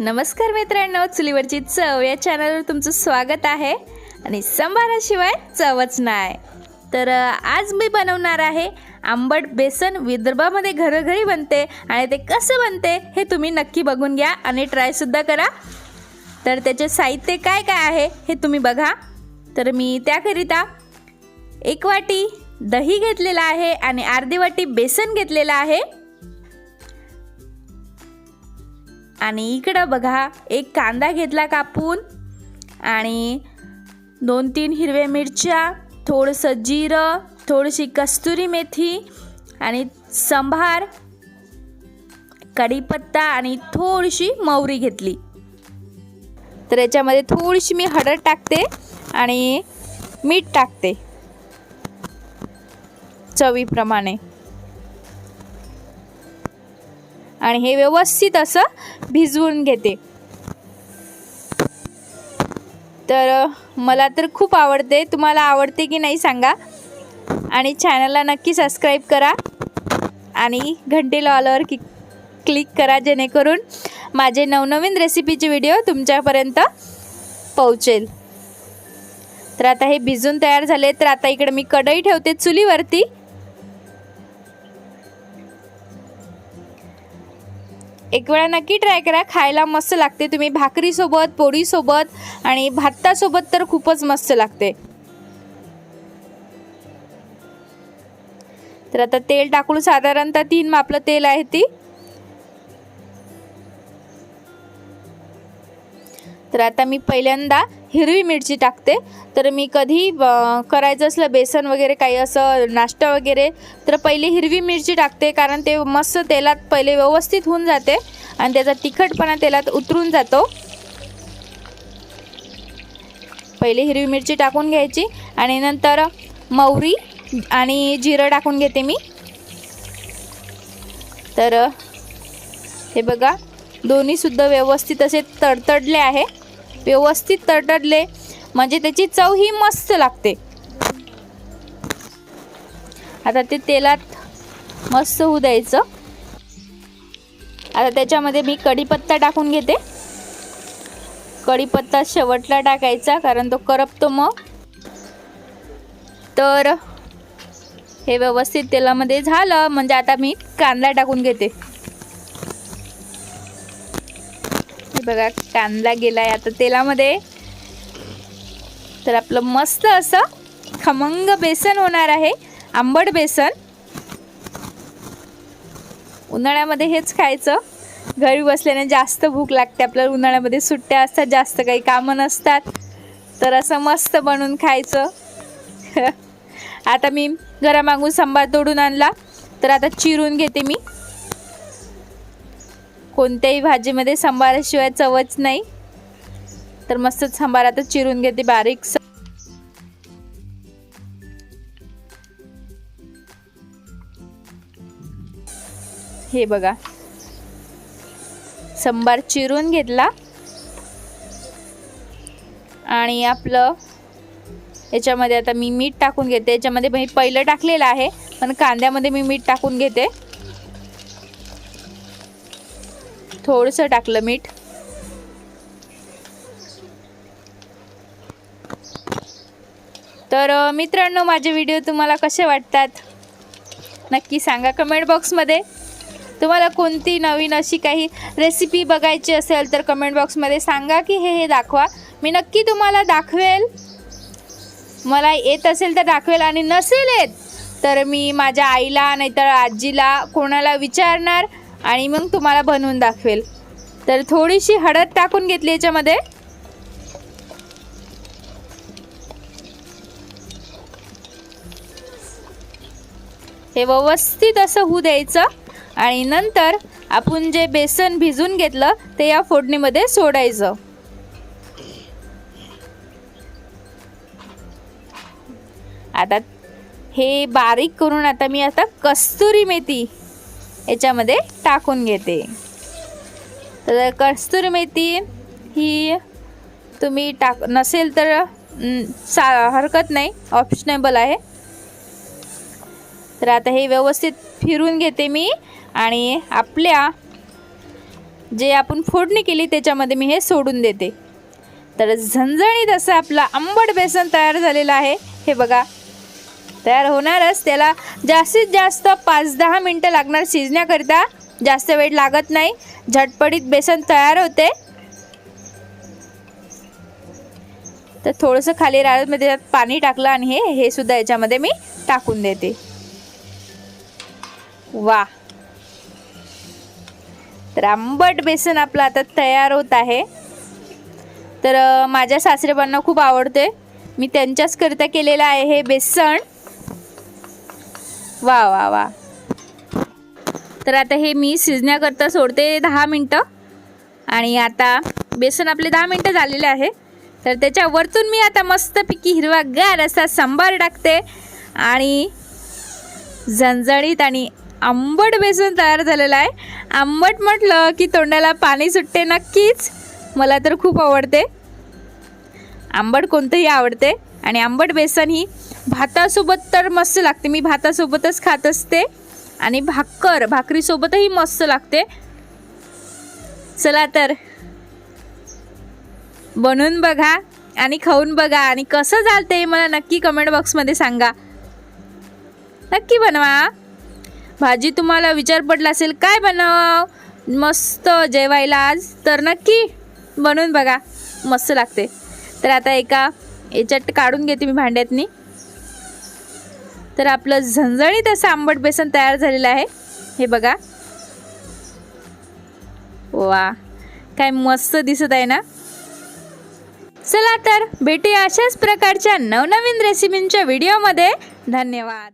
नमस्कार मित्रांनो चुलीवरची चव या चॅनलवर तुमचं स्वागत आहे. आणि संभाराशिवाय चवच नाही. तर आज मी बनवणार आहे आंबट बेसन विदर्भामध्ये घरोघरी बनते. आणि ते कसं बनते हे तुम्ही नक्की बघून घ्या आणि ट्रायसुद्धा करा. तर त्याचे साहित्य काय काय आहे हे तुम्ही बघा. तर मी त्याकरिता एक वाटी दही घेतलेला आहे आणि अर्धी वाटी बेसन घेतलेलं आहे. आणि इकडं बघा एक कांदा घेतला कापून आणि दोन तीन हिरव्या मिरच्या थोडंसं जिरं थोडीशी कस्तुरी मेथी आणि संभार कढीपत्ता आणि थोडीशी मौरी घेतली. तर याच्यामध्ये थोडीशी मी हळद टाकते आणि मीठ टाकते चवीप्रमाणे. आणि हे व्यवस्थित असं भिजवून घेते. तर मला तर खूप आवडते. तुम्हाला आवडते की नाही सांगा. आणि चॅनलला नक्की सबस्क्राईब करा. आणि घंटे ऑलवर कि क्लिक करा जेणेकरून माझे नवनवीन रेसिपीचे व्हिडिओ तुमच्यापर्यंत पोहोचेल. तर आता हे भिजून तयार झाले तर आता इकडे मी कढई ठेवते चुलीवरती. एक वेळा नक्की ट्राय करा. खायला मस्त लागते. तुम्ही भाकरीसोबत पोळीसोबत आणि भातासोबत तर खूपच मस्त लागते. तर आता तेल टाकून साधारणतः तीन मापलं तेल आहे ती. तर आता मी पहिल्यांदा हिरवी मिरची टाकते. तर मी कधी करायचं असलं बेसन वगैरे काही असं नाश्ता वगैरे तर पहिले हिरवी मिरची टाकते कारण ते मस्त तेलात पहिले व्यवस्थित होऊन जाते आणि त्याचा तिखटपणा तेलात उतरून जातो. पहिले हिरवी मिरची टाकून घ्यायची आणि नंतर मौरी आणि जिरं टाकून घेते मी. तर हे बघा दोन्हीसुद्धा व्यवस्थित असे तडतडले आहे. व्यवस्थित तडतडले म्हणजे त्याची चव ही मस्त लागते. आता ते तेलात मस्त होऊ द्यायचं. आता त्याच्यामध्ये मी कढीपत्ता टाकून घेते. कढीपत्ता शेवटला टाकायचा कारण तो करपतो मग. तर हे व्यवस्थित तेलामध्ये झालं म्हणजे आता मी कांदा टाकून घेते. बघा कांदा गेलाय आता तेलामध्ये. तर आपलं मस्त असं खमंग बेसन होणार आहे आंबट बेसन. उन्हाळ्यामध्ये हेच खायचं. घरी बसल्याने जास्त भूक लागते आपल्याला उन्हाळ्यामध्ये सुट्ट्या असतात जास्त काही कामं नसतात. तर असं मस्त बनवून खायचं. आता मी घरामागून सांबार तोडून आणला. तर आता चिरून घेते मी. कोणत्याही भाजीमध्ये सांबाराशिवाय चवच नाही. तर मस्त सांबार आता चिरून घेते बारीक हे बघा. संबार चिरून घेतला. आणि आपलं याच्यामध्ये आता मी मीठ टाकून घेते. याच्यामध्ये मी पहिलं टाकलेलं आहे पण कांद्यामध्ये मी मीठ टाकून घेते. थोडंसं टाकलं मीठ. तर मित्रांनो माझे व्हिडिओ तुम्हाला कसे वाटतात? नक्की सांगा कमेंट बॉक्समध्ये तुम्हाला कोणती नवीन अशी काही रेसिपी बघायची असेल तर कमेंट बॉक्समध्ये सांगा की हे हे दाखवा. मी नक्की तुम्हाला दाखवेल. मला येत असेल तर दाखवेल आणि नसेल येत तर मी माझ्या आईला नाहीतर आजीला कोणाला विचारणार? आणि मग तुम्हाला बनवून दाखवेल. तर थोडीशी हळद टाकून घेतली याच्यामध्ये. हे व्यवस्थित असं होऊ द्यायचं. आणि नंतर आपण जे बेसन भिजून घेतलं ते या फोडणीमध्ये सोडायचं. आता हे बारीक करून आता मी आता कस्तुरी मेथी याच्यामध्ये टाकून घेते. तर कस्तुरी मेथी ही तुम्ही टाक नसेल तर सा हरकत नाही ऑप्शनेबल आहे. तर आता हे व्यवस्थित फिरून घेते मी आणि आपल्या जे आपण फोडणी केली त्याच्यामध्ये मी हे सोडून देते. तर झणझणीत असं आपलं आंबट बेसन तयार झालेलं आहे. हे बघा तयार होणारच. त्याला जास्तीत जास्त पाच दहा मिनटं लागणार शिजण्याकरिता. जास्त वेळ लागत नाही. झटपटीत बेसन तयार होते. तर थोडंसं खाली राहत मी त्याच्यात पाणी टाकलं आणि हे हे सुद्धा याच्यामध्ये मी टाकून देते. वा. तर आंबट बेसन आपलं आता तयार होत आहे. तर माझ्या सासरेबांना खूप आवडते. मी त्यांच्याच करता केलेलं आहे हे बेसन. वा वा वा. तर आता हे मी शिजण्याकरता सोडते दहा मिनटं. आणि आता बेसन आपले दहा मिनटं झालेले आहे. तर त्याच्यावरतून मी आता मस्तपैकी हिरवागार असा सांबार टाकते. आणि झणझणीत आणि आंबट बेसन तयार झालेलं आहे. आंबट म्हटलं की तोंडाला पाणी सुटते नक्कीच. मला तर खूप आवडते. आंबट कोणतंही आवडते. आणि आंबट बेसन ही भातासोबत तर मस्त लागते. मी भातासोबतच खात असते. आणि भाकर भाकरीसोबतही मस्त लागते. चला तर. बनवून बघा आणि खाऊन बघा. आणि कसं झालं ते मला नक्की कमेंट बॉक्समध्ये सांगा. नक्की बनवा. भाजी तुम्हाला विचार पडला असेल काय बनव? मस्त जेवायला आज. तर नक्की बनवून बघा. मस्त लागते. तर आता एका याच्यात काढून घेते मी भांड्यातनी. तर आपलं झणझणीत असं आंबट बेसन तयार झालेलं आहे. हे बघा. वा काय मस्त दिसत आहे ना? चला तर भेटूया अशाच प्रकारच्या नवनवीन रेसिपींच्या व्हिडिओमध्ये धन्यवाद.